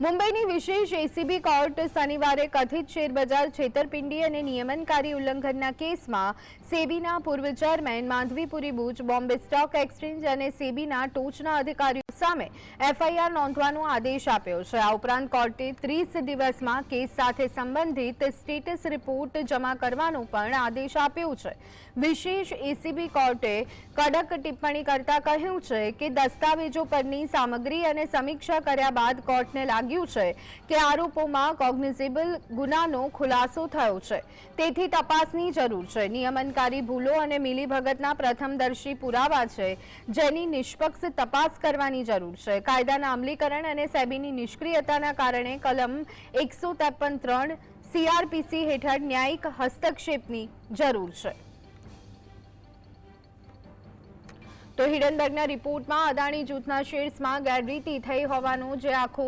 મુંબઈની વિશેષ ACB court શનિવારે કથિત શેરબજાર છેતરપિંડી અને નિયમનકારી ઉલ્લંઘનના કેસમાં સેબીના પૂર્વ chairman Madhavipuri Buch, Bombay stock exchange અને સેબીના ટોચના અધિકારીઓ સામે એફઆઈઆર નોંધવાનો આદેશ આપ્યો છે. આ ઉપરાંત કોર્ટે ત્રીસ દિવસમાં કેસ સાથે સંબંધિત સ્ટેટસ રિપોર્ટ જમા કરવાનો પણ આદેશ આપ્યો છે. વિશેષ એસીબી કોર્ટે કડક ટિપ્પણી કરતા કહ્યું છે કે દસ્તાવેજો પરની સામગ્રી અને સમીક્ષા કર્યા બાદ કોર્ટને લાગ્યું છે કે આરોપોમાં કોગ્નિઝેબલ ગુનાનો ખુલાસો થયો છે. તેથી તપાસની જરૂર છે. નિયમનકારી ભૂલો અને મિલીભગતના પ્રથમદર્શી પુરાવા છે, જેની નિષ્પક્ષ તપાસ કરવાની જરૂર છે. કાયદાના અમલીકરણ અને સેબીની નિષ્ક્રિયતાના કારણે કલમ એકસો ત્રેપન ત્રણ સીઆરપીસી હેઠળ ન્યાયિક હસ્તક્ષેપની જરૂર છે. તો હિડનબર્ગના રિપોર્ટમાં અદાણી જૂથના શેર્સમાં ગેરરીતિ થઈ હોવાનો જે આખો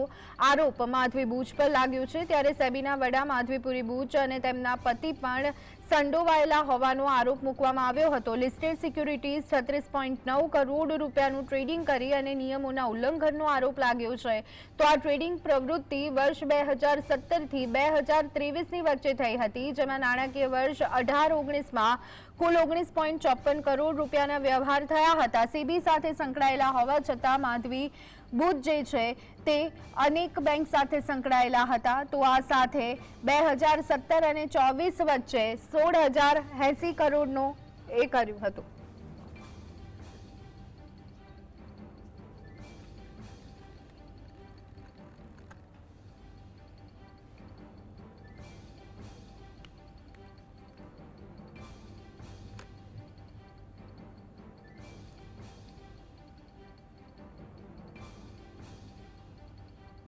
આરોપ માધવી બુચ પર લાગ્યો છે. ત્યારે સેબીના વડા માધવીપુરી બુચ અને તેમના પતિ પણ સંડોવાયેલા હોવાનો આરોપ મૂકવામાં આવ્યો હતો. લિસ્ટેડ સિક્યુરિટીઝ છત્રીસ પોઈન્ટ નવ કરોડ રૂપિયાનું ટ્રેડિંગ કરી અને નિયમોના ઉલ્લંઘનનો આરોપ લાગ્યો છે. તો આ ટ્રેડિંગ પ્રવૃત્તિ વર્ષ બે હજાર સત્તરથી બે હજાર ત્રેવીસની વચ્ચે થઈ હતી, જેમાં નાણાકીય વર્ષ અઢાર ઓગણીસમાં કુલ ઓગણીસ પોઈન્ટ ચોપન કરોડ રૂપિયાના વ્યવહાર થયા હતા. સીબી સાથે સંકળાયેલા હોવા છતાં માધવી બુધ જે છે તે અનેક બેંક સાથે સંકળાયેલા હતા. તો આ સાથે બે હજાર સત્તર અને ચોવીસ વચ્ચે સોળ હજાર એંસી કરોડનો એ કર્યું હતું.